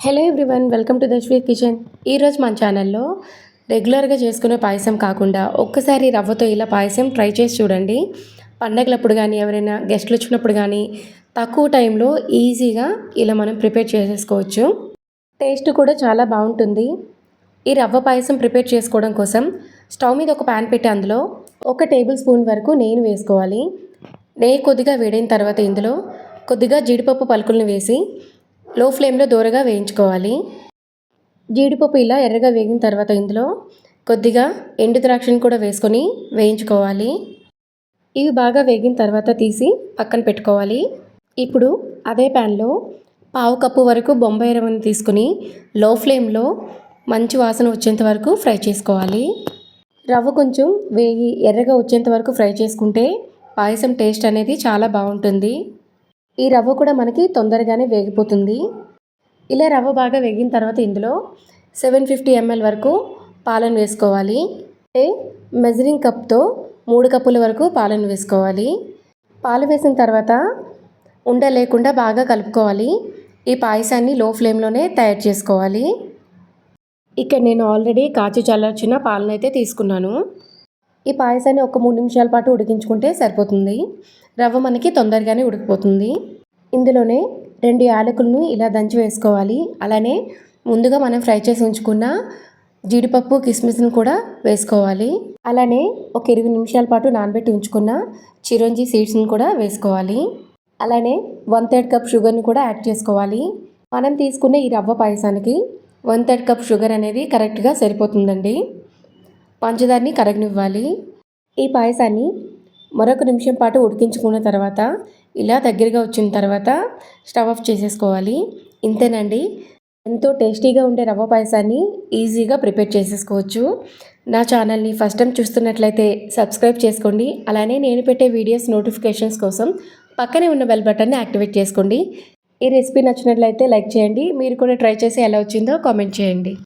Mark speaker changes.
Speaker 1: Hello everyone welcome to the kitchen ఈరోజు మన ఛానల్లో రెగ్యులర్గా చేసుకునే పాయసం కాకుండా ఒక్కసారి రవ్వతో ఇలా పాయసం ట్రై చేసి చూడండి. పండగలప్పుడు కానీ ఎవరైనా గెస్ట్లు వచ్చినప్పుడు కానీ తక్కువ టైంలో ఈజీగా ఇలా మనం ప్రిపేర్ చేసేసుకోవచ్చు. టేస్ట్ కూడా చాలా బాగుంటుంది. ఈ రవ్వ పాయసం ప్రిపేర్ చేసుకోవడం కోసం స్టవ్ మీద ఒక ప్యాన్ పెట్టి అందులో ఒక టేబుల్ స్పూన్ వరకు నెయ్యి వేసుకోవాలి. నెయ్యి కొద్దిగా వేడైన తర్వాత ఇందులో కొద్దిగా జీడిపప్పు పలుకులను వేసి లో ఫ్లేమ్లో దూరగా వేయించుకోవాలి. జీడిపప్పు ఇలా ఎర్రగా వేగిన తర్వాత ఇందులో కొద్దిగా ఎండు ద్రాక్షను కూడా వేసుకొని వేయించుకోవాలి. ఇవి బాగా వేగిన తర్వాత తీసి పక్కన పెట్టుకోవాలి. ఇప్పుడు అదే ప్యాన్లో పావు కప్పు వరకు బొంబాయి రవ్వను తీసుకుని లో ఫ్లేమ్లో మంచి వాసన వచ్చేంత వరకు ఫ్రై చేసుకోవాలి. రవ్వ కొంచెం వేగి ఎర్రగా వచ్చేంత వరకు ఫ్రై చేసుకుంటే పాయసం టేస్ట్ అనేది చాలా బాగుంటుంది. ఈ రవ్వ కూడా మనకి తొందరగానే వేగిపోతుంది. ఇలా రవ్వ బాగా వేగిన తర్వాత ఇందులో సెవెన్ ఫిఫ్టీ ఎంఎల్ వరకు పాలను వేసుకోవాలి. అంటే మెజరింగ్ కప్తో మూడు కప్పుల వరకు పాలను వేసుకోవాలి. పాలు వేసిన తర్వాత ఉండ లేకుండా బాగా కలుపుకోవాలి. ఈ పాయసాన్ని లో ఫ్లేమ్లోనే తయారు చేసుకోవాలి. ఇక్కడ నేను ఆల్రెడీ కాచి చల్లార్చిన పాలను అయితే తీసుకున్నాను. ఈ పాయసాన్ని ఒక మూడు నిమిషాల పాటు ఉడికించుకుంటే సరిపోతుంది. రవ్వ మనకి తొందరగానే ఉడికిపోతుంది. ఇందులోనే రెండు యాలకులను ఇలా దంచి వేసుకోవాలి. అలానే ముందుగా మనం ఫ్రై చేసి ఉంచుకున్న జీడిపప్పు కిస్మిస్ను కూడా వేసుకోవాలి. అలానే ఒక ఇరవై నిమిషాల పాటు నానబెట్టి ఉంచుకున్న చిరంజీ సీడ్స్ని కూడా వేసుకోవాలి. అలానే వన్ థర్డ్ కప్ షుగర్ని కూడా యాడ్ చేసుకోవాలి. మనం తీసుకున్న ఈ రవ్వ పాయసానికి వన్ థర్డ్ కప్ షుగర్ అనేది కరెక్ట్గా సరిపోతుందండి. పంచదారని కరగనివ్వాలి. ఈ పాయసాన్ని మరొక నిమిషం పాటు ఉడికించుకున్న తర్వాత ఇలా దగ్గరగా వచ్చిన తర్వాత స్టవ్ ఆఫ్ చేసేసుకోవాలి. ఇంతేనండి. ఎంతో టేస్టీగా ఉండే రవ్వ పాయసాన్ని ఈజీగా ప్రిపేర్ చేసేసుకోవచ్చు. నా ఛానల్ని ఫస్ట్ టైం చూస్తున్నట్లయితే సబ్స్క్రైబ్ చేసుకోండి. అలానే నేను పెట్టే వీడియోస్ నోటిఫికేషన్స్ కోసం పక్కనే ఉన్న బెల్ బటన్ని యాక్టివేట్ చేసుకోండి. ఈ రెసిపీ నచ్చినట్లయితే లైక్ చేయండి. మీరు కూడా ట్రై చేసి ఎలా వచ్చిందో కామెంట్ చేయండి.